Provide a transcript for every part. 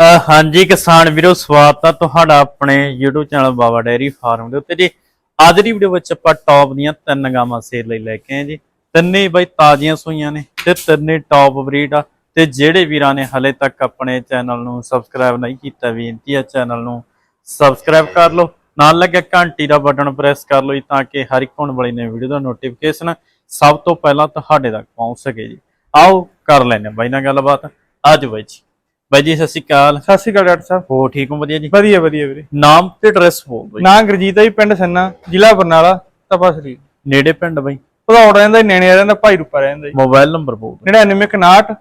ਹਾਂਜੀ ਕਿਸਾਨ ਵੀਰੋ, ਸਵਾਗਤ ਆ ਤੁਹਾਡਾ ਆਪਣੇ YouTube channel Baba dairy farm ਦੇ ਉੱਤੇ। ਜੀ, ਅੱਜ ਦੀ ਵੀਡੀਓ ਵਿੱਚ ਆਪਾਂ ਟੌਪ ਦੀਆਂ ਤਿੰਨ ਗਾਵਾਂ ਸੇਲ ਲਈ ਲੈ ਕੇ ਆਏ ਜੀ। ਤਿੰਨੇ ਬਾਈ ਤਾਜ਼ੀਆਂ ਸੂਈਆਂ ਨੇ ਤੇ ਤਿੰਨੇ ਟੌਪ ਬਰੀਡ ਆ। ਤੇ ਜਿਹੜੇ ਵੀਰਾਂ ਨੇ ਹਲੇ ਤੱਕ ਆਪਣੇ ਚੈਨਲ ਨੂੰ ਸਬਸਕ੍ਰਾਈਬ ਨਹੀਂ ਕੀਤਾ, ਬੇਨਤੀ ਆ ਚੈਨਲ ਨੂੰ ਸਬਸਕ੍ਰਾਈਬ ਕਰ ਲਓ। ਨਾਲ ਲੱਗਿਆ ਘੰਟੀ ਦਾ ਬਟਨ ਪ੍ਰੈਸ ਕਰ ਲਓ ਜੀ, ਤਾਂ ਕਿ ਹਰ ਇੱਕ ਹੋਣ ਵਾਲੀ ਨਵੀਂ ਵੀਡੀਓ ਦਾ ਨੋਟੀਫਿਕੇਸ਼ਨ ਸਭ ਤੋਂ ਪਹਿਲਾਂ ਤੁਹਾਡੇ ਤੱਕ ਪਹੁੰਚ ਸਕੇ ਜੀ। ਆਓ, ਕਰ ਲੈਨੇ ਬਾਈ ਨਾਲ ਗੱਲਬਾਤ। ਅੱਜ ਬਾਈ ਜੀ ਬਾਈ ਜੀ ਸਤਿ ਸ਼੍ਰੀ ਅਕਾਲ। ਸਤਿ ਸ਼੍ਰੀ ਅਕਾਲ ਡਾਕਟਰ ਸਾਹਿਬ। ਹੋ ਠੀਕ ਹੋ ਵਧੀਆ ਜੀ? ਵਧੀਆ ਵਧੀਆ ਵੀਰੇ। ਨਾਮ ਤੇ ਐਡਰੈਸ ਬੋਲ ਬਾਈ ਨਾਂ ਗੁਰਜੀਤ ਹੈ ਜੀ ਪਿੰਡ ਸੰਨਾ ਜ਼ਿਲ੍ਹਾ ਬਰਨਾਲਾ ਤਪਾ ਸ੍ਰੀ ਨੇੜੇ ਪਿੰਡ ਬਾਈ? ਭਦੌੜ ਰਹਿੰਦਾ ਨੈਣੇ ਰਹਿੰਦਾ ਭਾਈ ਰੂਪਾ ਰਹਿੰਦਾ ਜੀ। ਮੋਬਾਈਲ ਨੰਬਰ ਬੋਲ ਦਿਓ। 9961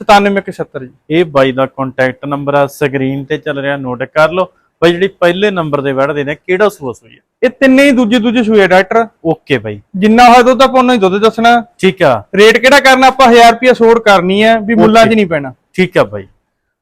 9770 ਜੀ। ਇਹ ਬਾਈ ਦਾ ਕੰਟੈਕਟ ਨੰਬਰ ਆ ਸਕਰੀਨ ਤੇ ਚੱਲ ਰਿਹਾ ਨੋਟ ਕਰ ਲਓ। ਬਾਈ ਜਿਹੜੀ ਪਹਿਲੇ ਨੰਬਰ ਦੇ ਵੜਦੇ ਨੇ ਕਿਹੜਾ ਸੋਸ ਹੋਈ ਆ? ਇਹ ਤਿੰਨੇ ਹੀ ਦੂਜੇ ਦੂਜੇ ਸੂਏ ਡਾਕਟਰ। ਓਕੇ ਬਾਈ। ਜਿੰਨਾ ਹੋਇਆ ਦੁੱਧ ਆਪਾਂ ਉਹਨਾਂ ਹੀ ਦੁੱਧ ਦੱਸਣਾ। ਠੀਕ ਆ। ਰੇਟ ਕਿਹੜਾ ਕਰਨਾ ਆਪਾਂ 1000 ਰੁਪਏ ਛੋੜ ਕਰਨੀ ਹੈ ਵੀ ਮੁੱਲਾਂ 'ਚ ਨਹੀਂ ਪੈਣਾ। ਠੀਕ ਆ ਬਾਈ।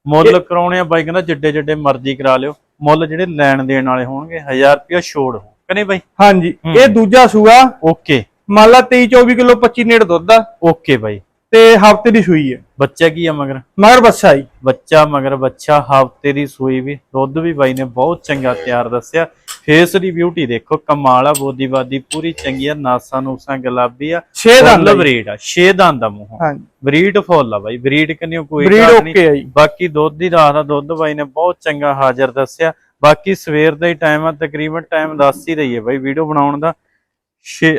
ਮੁੱਲ ਕਰਾਉਣੇ ਆ ਬਾਈ ਕਹਿੰਦਾ ਜਿੱਡੇ ਜਿੱਡੇ ਮਰਜ਼ੀ ਕਰਾ ਲਿਓ। ਮੁੱਲ ਜਿਹੜੇ ਲੈਣ ਦੇਣ ਵਾਲੇ ਹੋਣਗੇ 1000 ਰੁਪਇਆ ਛੋੜ ਹੋ। ਕਨੇ ਬਾਈ? ਹਾਂਜੀ ਹੂੰ। ਇਹ ਦੂਜਾ ਸੂਆ। ਓਕੇ। ਮੰਨ ਲਾ 23 24 ਕਿਲੋ 25 ਨੇੜ ਦੁੱਧ ਆ। ਓਕੇ ਬਾਈ। ਤੇ ਹਫ਼ਤੇ ਦੀ ਸੂਈ ਹੈ ਬੱਚਾ ਕੀ ਆ ਮਗਰ? ਮਗਰ ਬੱਸਾ ਜੀ। ਬੱਚਾ ਮਗਰ ਬੱਚਾ ਹਫ਼ਤੇ ਦੀ ਸੂਈ ਵੀ। ਦੁੱਧ ਵੀ ਬਾਈ ਨੇ ਬਹੁਤ ਚੰਗਾ ਤਿਆਰ ਦੱਸਿਆ। ਫੇਸ ਦੀ ਬਿਊਟੀ ਦੇਖੋ ਕਮਾਲ ਆ ਬੋਦੀਵਾਦੀ ਪੂਰੀ ਚੰਗੀ ਆ ਨਾਸਾਂ ਨੂਸਾਂ ਗੁਲਾਬੀ ਆ। 6 ਦੰਦ। ਬਰੀਡ ਆ 6 ਦੰਦ ਦਾ ਮੂੰਹ। ਹਾਂਜੀ ਬਰੀਡ ਫੁੱਲ ਆ ਬਾਈ ਬਰੀਡ ਕੰਨਿਓ ਕੋਈ ਬਰੀਡ ਓਕੇ ਆ ਜੀ। ਬਾਕੀ ਦੁੱਧ ਦੀ ਰਾਤ ਦਾ ਦੁੱਧ ਬਾਈ ਨੇ ਬਹੁਤ ਚੰਗਾ ਹਾਜ਼ਰ ਦੱਸਿਆ। ਬਾਕੀ ਸਵੇਰ ਦਾ ਹੀ ਟਾਈਮ ਆ ਤਕਰੀਬਨ ਟਾਈਮ ਦੱਸ ਹੀ ਦਈਏ ਬਾਈ ਵੀਡੀਓ ਬਣਾਉਣ ਦਾ।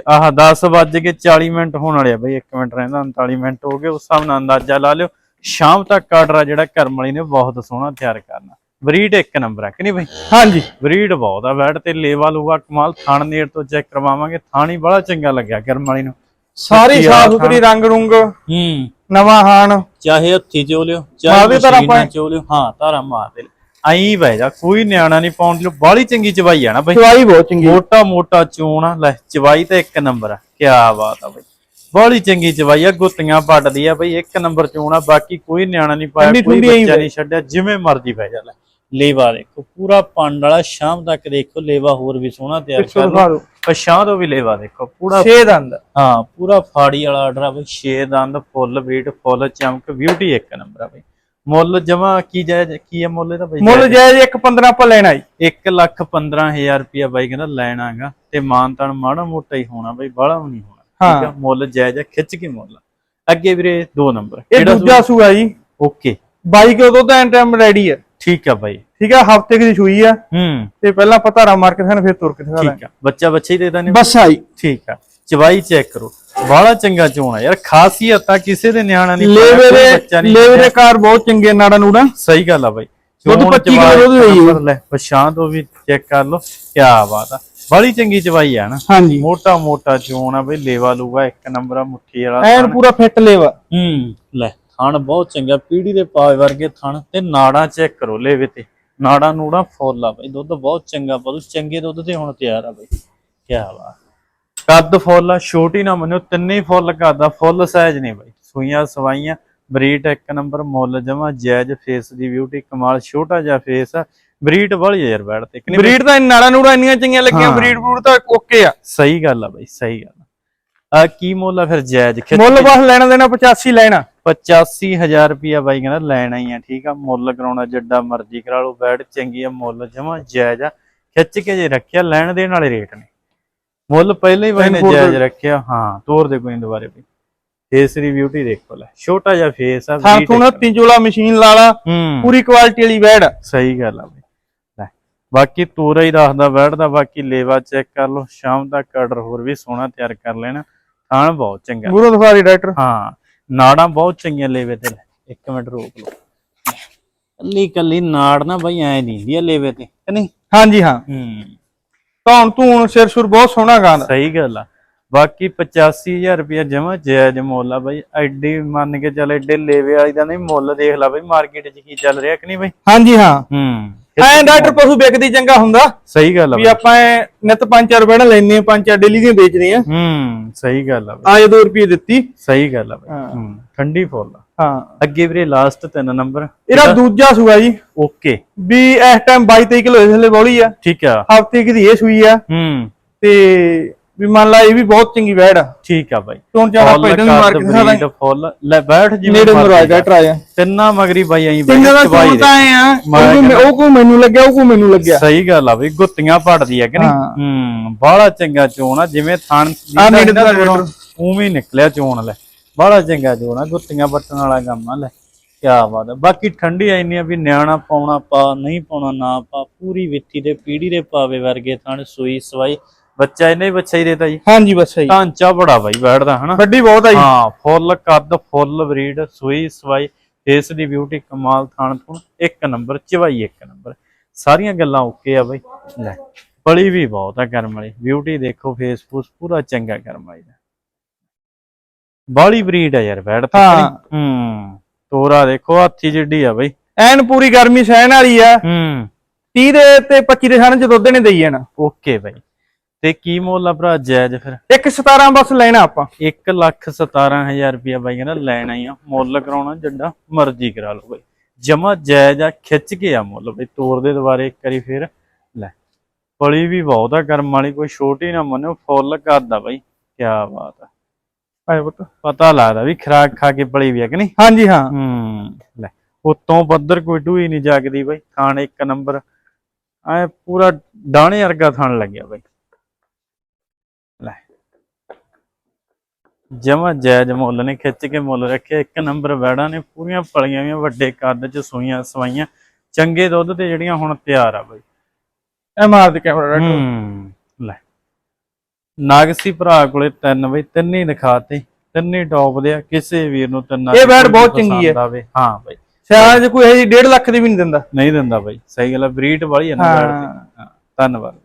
ਆਹ 10 ਵੱਜ ਕੇ 40 ਮਿੰਟ ਹੋਣ ਵਾਲੇ ਆ ਬਾਈ 1 ਮਿੰਟ ਰਹਿੰਦਾ 39 ਮਿੰਟ ਹੋ ਗਏ ਉਸ ਹਿਸਾਬ ਨਾਲ ਅੰਦਾਜ਼ਾ ਲਾ ਲਿਓ। ਸ਼ਾਮ ਤੱਕ ਆਰਡਰ ਜਿਹੜਾ ਕਰਮ ਵਾਲੀ ਨੇ ਬਹੁਤ ਸੋਹਣਾ ਤਿਆਰ ਕਰਨਾ। ਬਰੀਡ ਇੱਕ ਨੰਬਰ ਆ ਕਿ ਨਹੀਂ ਬਾਈ? ਹਾਂਜੀ। ਬਰੀਡ ਬਹੁਤ ਆ ਵੈਟ ਤੇ ਲੇਵਾ ਲੂਗਾ ਕਮਾਲ ਥਣ ਨੇੜ ਤੋਂ ਚੈੱਕ ਕਰਵਾਵਾਂਗੇ ਥਾਣ ਬੜਾ ਚੰਗਾ ਲੱਗਿਆ ਕਰਮ ਵਾਲੀ ਨੂੰ। ਸਾਰੀ ਸਾਫ਼ ਸੁਥਰੀ ਰੰਗ ਰੁੰਗ ਹੂੰ। ਨਵਾਂ ਹਾਨ ਚਾਹੇ ਹੱਥੀ ਚੋ ਲਿਓ ਚਾਹੇ ਮਸ਼ੀਨਾਂ। ਚੋ ਲਿਓ। ਹਾਂ ਧਾਰਾ ਮਾਰ ਦੇ। ਆਈ ਬਹਿ ਜਾ ਕੋਈ ਨਿਆਣਾ ਨਹੀਂ ਪਾਉਣ ਦੀ ਬਾਲੀ ਚੰਗੀ ਚਵਾਈ ਆ ਨਾ ਬਈ। ਚਵਾਈ ਬਹੁਤ ਚੰਗੀ। ਮੋਟਾ ਮੋਟਾ ਚੂਣ ਆ ਲੈ ਚਵਾਈ ਤਾਂ ਇੱਕ ਨੰਬਰ ਆ ਕੀ ਬਾਤ ਆ ਬਈ। ਬਾਲੀ ਚੰਗੀ ਚਵਾਈ ਆ ਗੁੱਤੀਆਂ ਪੱਟਦੀ ਆ ਬਈ ਇੱਕ ਨੰਬਰ ਚੂਣ ਆ ਬਾਕੀ ਕੋਈ ਨਿਆਣਾ ਨਹੀਂ ਪਾਇਆ ਕੋਈ ਬੱਚਾ। ਨਹੀਂ ਛੱਡਿਆ ਜਿਵੇਂ ਮਰਜ਼ੀ ਬਹਿ ਜਾ ਲੈ। ਲੇਵਾ ਦੇਖੋ ਪੂਰਾ ਪੰਡ ਵਾਲਾ ਸ਼ਾਮ ਤੱਕ ਦੇਖੋ ਲੇਵਾ ਹੋਰ ਵੀ ਸੋਹਣਾ ਤਿਆਰ ਕਰ ਲਓ ਦਿਓ। ਪਛਾਂ ਤੋਂ ਵੀ ਲੇਵਾ ਦੇਖੋ ਪੂਰਾ 6 ਦੰਦ। ਹਾਂ ਪੂਰਾ ਫਾੜੀ ਵਾਲਾ ਆਰਡਰ ਆ ਬਈ 6 ਦੰਦ ਫੁੱਲ weight ਫੁੱਲ ਚਮਕ ਬਿਊਟੀ ਇੱਕ ਨੰਬਰ ਆ ਬਈ। ਮੁੱਲ ਜਮਾ ਕੀ ਜਾਇਜ਼ ਕੀ ਹੈ ਮੁੱਲ ਇਹਦਾ ਬਈ? ਮੁੱਲ ਜਾਇਜ਼ ਇੱਕ 15 ਆਪਾਂ ਲੈਣਾ ਜੀ। 1 ਲੱਖ 15000 ਰੁਪਇਆ ਬਾਈ ਕਹਿੰਦਾ ਲੈਣਾਗਾ ਤੇ ਮਾਨਤਾਨ ਮਾੜਾ ਮੋਟਾ ਹੀ ਹੋਣਾ ਬਈ ਬਾਹਲਾ ਵੀ ਨਹੀਂ ਹੋਣਾ। ਠੀਕ ਆ? ਮੁੱਲ ਜਾਇਜ਼ ਖਿੱਚ ਕੇ ਮੁੱਲ ਅੱਗੇ ਵੀਰੇ 2 ਨੰਬਰ ਇਹ ਦੂਜਾ ਸੂਆ ਜੀ। ਓਕੇ। 22 ਕਿਲੋ ਦੁੱਧ ਐਂ ਟਾਈਮ ਰੈਡੀ ਹੈ ਠੀਕ ਆ ਬਾਈ। ਠੀਕ ਹੈ ਹਫ਼ਤੇ ਦੀ ਸੂਈ ਆ। ਹੂੰ। ਤੇ ਪਹਿਲਾਂ ਆਪਾਂ ਧਾਰਾ ਮਾਰ ਕੇ ਸਾਨੂੰ ਫਿਰ ਤੁਰ ਕੇ ਦਾਂਗੇ ਠੀਕ ਆ। ਬੱਚਾ ਬੱਚਾ ਹੀ ਦੇ ਦਾਂ ਬਸ ਆਈ ਠੀਕ ਆ। ਚਵਾਈ ਚੈੱਕ ਕਰੋ। ਬਾਹਲਾ ਚੰਗਾ ਚੋਣਾ ਯਾਰ ਖਾਸੀਅਤ ਆ ਕਿਸੇ ਦੇ ਨਿਆਣਾ ਨਹੀਂ ਬੱਚਾ ਨਹੀਂ ਲੇਵੇ ਦੇ ਕਾਰ ਬਹੁਤ ਚੰਗੇ ਨਾੜਾ ਨੂੜਾ। ਸਹੀ ਗੱਲ ਆ ਬਾਈ। ਦੁੱਧ ਚੋਣ 25 ਚਵਾਈ ਕਿਲੋ ਦੁੱਧ ਹੋਈ ਲੈ ਪਛਾਣ ਤੋਂ ਵੀ ਚੈੱਕ ਕਰ ਲਓ। ਕੀ ਬਾਤ ਆ। ਬੜੀ ਚੰਗੀ ਚਵਾਈ ਆ ਨਾ। ਹਾਂਜੀ। ਮੋਟਾ ਮੋਟਾ ਚੋਣ ਆ ਬਈ ਲੇਵਾ ਲੂਗਾ ਇੱਕ ਨੰਬਰ ਆ ਮੁੱਠੀ ਵਾਲਾ ਐਨ। ਪੂਰਾ ਫਿੱਟ ਲੇਵਾ। ਹੂੰ ਲੈ। ਥਣ ਬਹੁਤ ਚੰਗਾ ਪੀੜੀ ਦੇ ਪਾਵੇ ਵਰਗੇ ਥਣ ਤੇ ਨਾੜਾਂ ਚੈੱਕ ਕਰੋ ਲੇਵੇ ਤੇ। ਨਾੜਾਂ ਨੂੜਾਂ ਫੁੱਲ ਆ ਬਈ ਦੁੱਧ ਬਹੁਤ ਚੰਗਾ ਪਦੂ ਚੰਗੇ ਦੁੱਧ ਤੇ ਹੁਣ ਤਿਆਰ ਆ ਬਈ। ਕੀ ਬਾਤ। ਕੱਦ ਫੁੱਲ ਆ ਛੋਟੀ ਨਾ ਮੰਨਿਓ ਤਿੰਨੇ ਫੁੱਲ ਕਰਦਾ ਫੁੱਲ ਸਾਈਜ਼ ਨਹੀਂ ਬਈ। ਸੂਈਆਂ ਸਵਾਈਆਂ ਬਰੀਡ ਇੱਕ ਨੰਬਰ ਮੁੱਲ ਜਮਾ ਜਾਇਜ਼ ਫੇਸ ਦੀ ਬਿਊਟੀ ਕਮਾਲ ਛੋਟਾ ਜਿਹਾ ਫੇਸ ਆ। ਬਰੀਡ ਵਾਲੀ ਯਾਰ ਬੈਠ ਤੇ ਕਿ ਨਹੀਂ ਬਈ? ਬਰੀਡ ਤਾਂ ਨਾੜਾ ਨੂੜਾ ਇੰਨੀਆਂ ਚੰਗੀਆਂ ਲੱਗੀਆਂ ਹਾਂ। ਬਰੀਡ ਬਰੂਡ ਤਾਂ ਓਕੇ ਆ। ਸਹੀ ਗੱਲ ਆ ਬਈ ਸਹੀ ਗੱਲ ਆ। ਕੀ ਮੁੱਲ ਆ ਫਿਰ ਜਾਇਜ਼ ਖਿੱਚ ਮੁੱਲ ਬਸ ਲੈਣਾ ਦੇਣਾ 85 ਲੈਣਾ। 85000 ਰੁਪਿਆ ਬਾਈ ਕਹਿੰਦਾ ਲੈਣਾ ਹੀ ਆ ਠੀਕ ਆ ਮੁੱਲ ਕਰਾਉਣਾ ਜਿੱਡਾ ਮਰਜ਼ੀ ਕਰਾ ਲਓ ਬੈਡ ਚੰਗੀ ਆ ਮੁੱਲ ਜਮਾ ਜਾਇਜ਼ ਆ ਖਿੱਚ ਕੇ ਜੇ ਰੱਖਿਆ ਲੈਣ ਦੇਣ ਵਾਲੇ ਰੇਟ ਨੇ। ਮੁੱਲ ਪਹਿਲਾਂ ਹੀ ਬਾਈ ਨੇ ਜਾਇਜ਼ ਰੱਖਿਆ ਹਾਂ ਤੋਰ ਦੇ ਕੋਈ ਦੁਬਾਰੇ ਬਈ। ਫੇਸ ਦੀ ਬਿਊਟੀ ਦੇਖੋ ਲੈ ਛੋਟਾ ਜਿਹਾ ਫੇਸ ਆ ਥਾਂ ਥੂਣਾ। ਤਿੰਜੋਲਾ ਮਸ਼ੀਨ ਲਾ ਲਾ ਹੂੰ। ਪੂਰੀ ਕੁਆਲਿਟੀ ਵਾਲੀ ਆ ਸਹੀ ਗੱਲ ਆ ਬਈ। ਲੈ ਬਾਕੀ ਤੋਰਾ ਹੀ ਦੱਸਦਾ ਬੈਠਦਾ ਬਾਕੀ ਲੇਵਾ ਚੈੱਕ ਕਰ ਲਓ ਸ਼ਾਮ ਤੱਕ ਆਰਡਰ ਹੋਰ ਵੀ ਸੋਹਣਾ ਤਿਆਰ ਕਰ ਲੈਣਾ ਖਾਣ ਬਹੁਤ ਚੰਗਾ। ਗੁਰੂ ਦਿਖਾ ਦੀ ਡਾਕਟਰ ਹਾਂ। ਨਾੜਾਂ ਬਹੁਤ ਚੰਗੀਆਂ ਲੇਵੇ ਤੇ ਲੈ। ਇੱਕ ਮਿੰਟ ਰੋਕ ਲਓ। ਕੱਲੀ ਕੱਲੀ ਨਾੜ ਨਾ ਬਈ ਐ ਨਹੀਂ ਆ ਲੇਵੇ ਤੇ ਕਿ ਨਹੀਂ? ਹਾਂਜੀ ਹਾਂ। ਹੂੰ। ਧੌਣ ਧੂਣ ਸਿਰ ਸੁਰ ਬਹੁਤ ਸੋਹਣਾ ਗਾਂਦਾ ਸਹੀ ਗੱਲ ਆ। ਬਾਕੀ 85000 ਰੁਪਇਆ ਜਮਾ ਜਾਇਜ਼ ਮੁੱਲ ਆ ਬਈ ਐਡੀ ਮੰਨ ਕੇ ਚੱਲ ਐਡੇ ਲੇਵੇ ਵਾਲੀ ਦਾ ਨਹੀਂ ਮੁੱਲ ਦੇਖ ਲਾ ਬਈ ਮਾਰਕੀਟ 'ਚ ਕੀ ਚੱਲ ਰਿਹਾ ਕਿ ਨਹੀਂ ਬਈ? ਹਾਂਜੀ ਹਾਂ। ਹੂੰ। ਐਂ ਡਾਕਟਰ ਪਸ਼ੂ ਵਿਕਦੀ ਚੰਗਾ ਹੁੰਦਾ। ਸਹੀ ਗੱਲ ਆ ਵੀ ਆਪਾਂ ਐਂ ਨਿਤ 5-4 ਰੁਪਏ ਨਾਲ ਲੈਨੇ 5-4 ਡੇਲੀ ਦੀਆਂ ਵੇਚਦੇ ਆ ਹੂੰ ਸਹੀ ਗੱਲ ਆ ਆਏ 2 ਰੁਪਏ ਦਿੱਤੀ। ਸਹੀ ਗੱਲ ਆ ਬਈ। ਠੰਡੀ ਫੁੱਲ ਆ। ਹਾਂ। ਅੱਗੇ ਵੀਰੇ ਲਾਸਟ ਤਿੰਨ ਨੰਬਰ ਇਹਦਾ ਦੂਜਾ ਸੂਆ ਜੀ। ਓਕੇ। ਵੀ ਇਸ ਟਾਈਮ 22-23 ਕਿਲੋ ਇਸ ਵੇਲੇ ਬੌਲੀ ਆ। ਠੀਕ ਆ। ਹਫ਼ਤੇ ਦੀ ਇਹ ਸੂਈ ਆ। ਹੂੰ। ਤੇ ਵੀ ਮੰਨ ਲਾ ਇਹ ਵੀ ਬਹੁਤ ਚੰਗੀ ਵੈੜ ਆ। ਠੀਕ ਆ ਬਾਈ। ਆਪਾਂ ਇਹਨੂੰ ਵੀ ਮਾਰ ਕੇ ਦਾਂਗੇ। ਫੁੱਲ। ਲੈ ਬੈਠ ਜਿਵੇਂ ਨੇੜੇ ਮਰਜ਼ੀ ਬੈਠ। ਟਰਾਇਆ ਤਿੰਨਾਂ ਮਗਰੀ ਬਾਈ ਐਂ ਤਿੰਨਾਂ ਦਾ ਚਬਾਈ ਸੂਲ ਦੇ। ਤਾਂ ਆਏ ਆ ਉਹ ਕੋ ਮੈਨੂੰ ਲੱਗਿਆ ਉਹ ਕੋ ਮੈਨੂੰ ਲੱਗਿਆ। ਸਹੀ ਗੱਲ ਆ ਬਈ ਗੁੱਤੀਆਂ ਪੜਦੀ ਆ ਕਿ ਨਹੀਂ? ਹਾਂ। ਹੂੰ ਬਾਹਲਾ ਚੰਗਾ ਚੋਣ ਆ ਜਿਵੇਂ ਥਣ ਉਵੇਂ ਹੀ ਨਿਕਲਿਆ ਚੋਣ ਲੈ। ਬਾਹਲਾ ਚੰਗਾ ਚੋਣ ਆ ਗੁੱਤੀਆਂ ਪੱਟਣ ਵਾਲਾ ਕੰਮ ਆ ਲੈ। ਕੀ ਬਾਤ ਆ। ਬਾਕੀ ਠੰਡੀ ਇੰਨੀ ਆ ਵੀ ਨਿਆਣਾ ਪਾਉਣਾ ਪਾ ਨਹੀਂ ਪਾਉਣਾ ਨਾ ਪਾ ਪੂਰੀ ਵਿੱਥੀ ਦੇ ਪੀੜੀ ਦੇ ਪਾਵੇ ਵਰਗੇ ਥਣ ਸੂਈ ਸਵਾਈ। ਬੱਚਾ ਇਹਨੇ ਬੱਚਾ ਹੀ ਦੇਤਾ ਜੀ। ਹਾਂਜੀ ਬਸ ਸਹੀ ਢਾਂਚਾ ਬੜਾ ਬਾਈ ਬੈਠਦਾ ਹਨਾ? ਵੱਡੀ ਬਹੁਤ ਆ ਜੀ। ਹਾਂ ਫੁੱਲ ਕੱਦ ਫੁੱਲ ਬਰੀਡ ਸੂਈ ਸਵਾਈ ਫੇਸ ਦੀ ਬਿਊਟੀ ਕਮਾਲ ਥਾਣ ਥੁਣ ਇੱਕ ਨੰਬਰ ਚਵਾਈ ਇੱਕ ਨੰਬਰ। ਸਾਰੀਆਂ ਗੱਲਾਂ ਓਕੇ ਆ ਬਈ। ਲੈ। ਬੜੀ ਵੀ ਬਹੁਤ ਆ ਕਰਮ ਵਾਲੀ। ਬਿਊਟੀ ਦੇਖੋ ਫੇਸ ਫੂਸ ਪੂਰਾ ਚੰਗਾ ਕਰਮ ਵਾਲੀ ਦਾ ਬਾਲੀ ਬਰੀਡ ਆ ਯਾਰ ਬੈਠ ਤੇ ਹਾਂ। ਹੂੰ ਤੋਰਾ ਦੇਖੋ ਹਾਥੀ ਜਿੱਡੀ ਆ ਬਈ। ਐਨ ਪੂਰੀ ਗਰਮੀ ਸਹਿਣ ਵਾਲੀ ਆ। ਹੂੰ। 30 ਦੇ ਤੇ 25 ਦੇ ਸਾਨ ਚ ਦੁੱਧ ਨੇ ਦੇਈ ਜਾਣਾ। ਓਕੇ ਬਈ। ਤੇ ਕੀ ਮੁੱਲ ਆ ਭਰਾ ਜਾਇਜ਼ ਫਿਰ? ਇੱਕ 17 ਬਸ ਲੈਣਾ ਆਪਾਂ। 1 ਲੱਖ 17000 ਰੁਪਇਆ ਬਾਈ ਕਹਿੰਦਾ ਲੈਣਾ ਹੀ ਆ। ਮੁੱਲ ਕਰਾਉਣਾ ਜਿੱਡਾ ਮਰਜ਼ੀ ਕਰਾ ਲਓ ਬਾਈ। ਜਮਾ ਜਾਇਜ਼ ਆ ਖਿੱਚ ਕੇ ਆ ਮੁੱਲ ਬਾਈ। ਤੋੜ ਦੇ ਦੁਬਾਰੇ ਇੱਕ ਵਾਰੀ ਫੇਰ। ਲੈ ਪਲੀ ਵੀ ਬਹੁਤ ਆ ਕਰਮ ਵਾਲੀ ਕੋਈ ਛੋਟੀ ਨਾ ਮੰਨੋ ਫੁੱਲ ਕਰਦਾ ਬਾਈ। ਕੀ ਬਾਤ ਆ। ਆਏ ਪੁੱਤ। ਪਤਾ ਲੱਗਦਾ ਵੀ ਖਰਾਕ ਖਾ ਕੇ ਪਲੀ ਵੀ ਆ ਕਿ ਨਹੀਂ? ਹਾਂਜੀ ਹਾਂ। ਹੂੰ ਲੈ ਉਤੋਂ ਪੱਧਰ ਕੋਈ ਢੂਈ ਨਹੀਂ ਜਾਗਦੀ ਬਾਈ। ਥਾਣ ਇੱਕ ਨੰਬਰ। ਐ ਪੂਰਾ ਡਾਣੇ ਵਰਗਾ ਥਾਣ ਲੱਗਿਆ ਬਾਈ ਲੈ ਜਮਾ ਜਾਇਜ਼ ਮੁੱਲ ਨੇ ਖਿੱਚ ਕੇ ਮੁੱਲ ਰੱਖਿਆ। ਇੱਕ ਨੰਬਰ ਵੈੜਾਂ ਨੇ ਪੂਰੀਆਂ ਪਲੀਆਂ ਵੀ ਵੱਡੇ ਕੱਦ ਚ ਸੂਈਆਂ ਸਵਾਈਆਂ। ਚੰਗੇ ਦੁੱਧ ਤੇ ਜਿਹੜੀਆਂ ਹੁਣ ਤਿਆਰ ਆ ਬਾਈ। ਇਹ ਮਾਰ ਦੇ ਕੈਮਰਾ ਹੂੰ ਲੈ। ਨਾਗਸੀ ਭਰਾ ਕੋਲੇ ਤਿੰਨ ਬਈ ਤਿੰਨੇ ਹੀ ਦਿਖਾਤੇ ਤਿੰਨੇ ਟੌਪ ਦੇ ਆ। ਕਿਸੇ ਵੀਰ ਨੂੰ ਤਿੰਨਾਂ ਇਹ ਬੈਟ ਬਹੁਤ ਚੰਗੀ ਹੈ। ਹਾਂ ਬਈ। ਚ ਕੋਈ ਇਹ 1.5 ਲੱਖ ਦੀ ਵੀ ਨਹੀਂ ਦਿੰਦਾ। ਨਹੀਂ ਦਿੰਦਾ ਬਾਈ। ਸਹੀ ਗੱਲ ਹੈ ਬਰੀਡ ਵਾਲੀ ਹੈ। ਨਾ ਧੰਨਵਾਦ।